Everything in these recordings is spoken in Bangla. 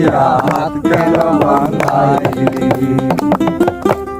কিয়ামত গেল বাঙালি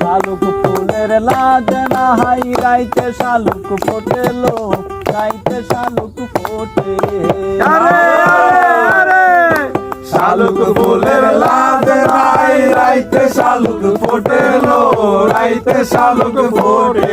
শালুক ফুলের লাগনা হাই রাইতে শালুক রাইতে শালুক ফোটে শালুক ফুলের লাগনা রাইতে শালুক ফোটেলো, রাইতে শালুক ফোটে।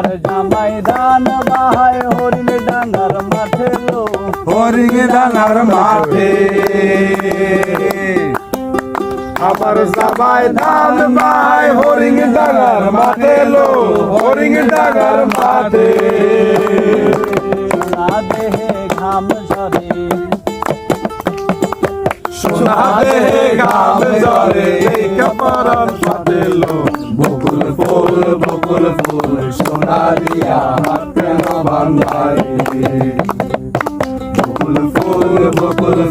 আমার জামাই ধান বাহায় হরিণ ডাঙ্গার মাঠে লো। হরিং ডাঙার মাঠে। আমার সবাই ধান মাই হরিং ডাঙার মাঠে লো। হরিং ডাঙার মাঠে। দেহে ঘাম ঝরে। সোনা দেহে জরে এই কাপড়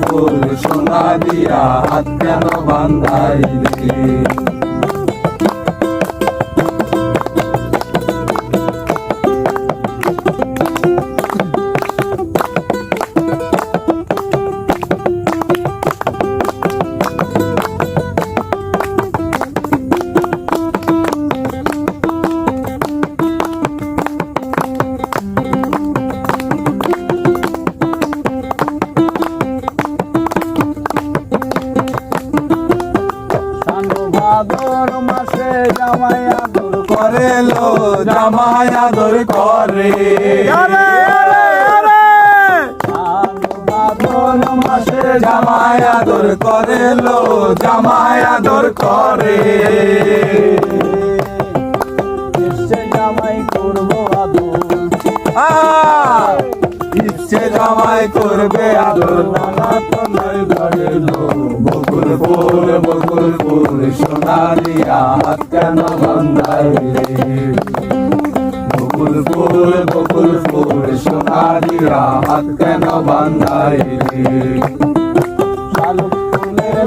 ফুল সোনা দিয়া হাত কেন বান্ধাইলে? করে লো জামাই আদর করে। মাসে জামাই আদর করে লো জামাই আদর করে। জামাই করব আদর! ইচ্ছে জামাই করবে আদর। নয় ঘরে লো বকুল ফুল বকুল ফুল সোনা দিয়া কেন বান্ধাইলে বকুল ফুল বকুল ফুল সোনা দিয়া কেন বান্ধাইলে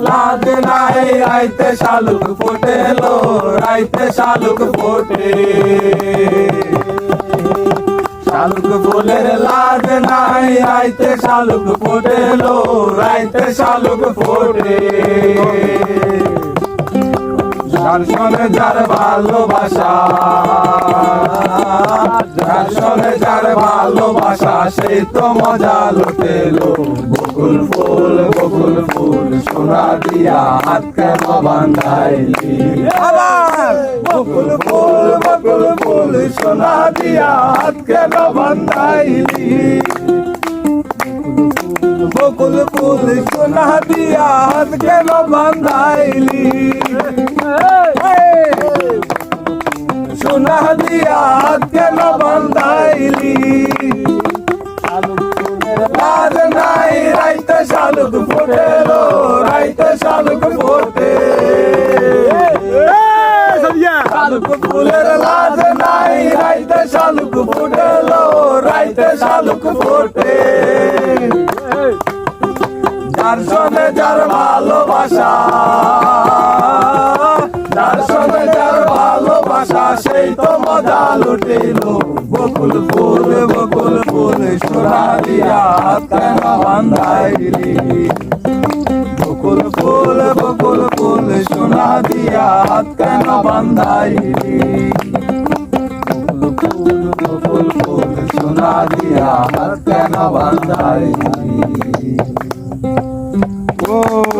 লাদ নাই রাইতে শালুক ফোটে লো রাইতে শালুক ফোটে শালুক ফুলের লাদ নাই, রাইতে শালুক ফোটে লো রাইতে শালুক ফোটে। যার যার ভালোবাসা যার যার ভালোবাসা সেই তো মজা লুটেলো। বকুল ফুল বকুল ফুল, সোনা দিয়া হাত কেন বান্ধাইলি। বকুল ফুল সোনা দিয়া হাত কেন বান্ধাইলি? বকুল ফুল সোনা দিয়া হাত কেন বান্ধাইলি? সোনা দিয়া হাত কেন বান্ধাইলি? যার ভালোবাসা, যার সঙ্গে যার ভালোবাসা, সেই তো মজা লুটিলো। বকুল ফুল বকুল ফুল সোনা দিয়া কেন বান্ধাইলি? বকুল ফুল বকুল ফুল সোনা দিয়া কেন ফুল সোনা দিয়া কেন বান্ধাইলি? Bravo.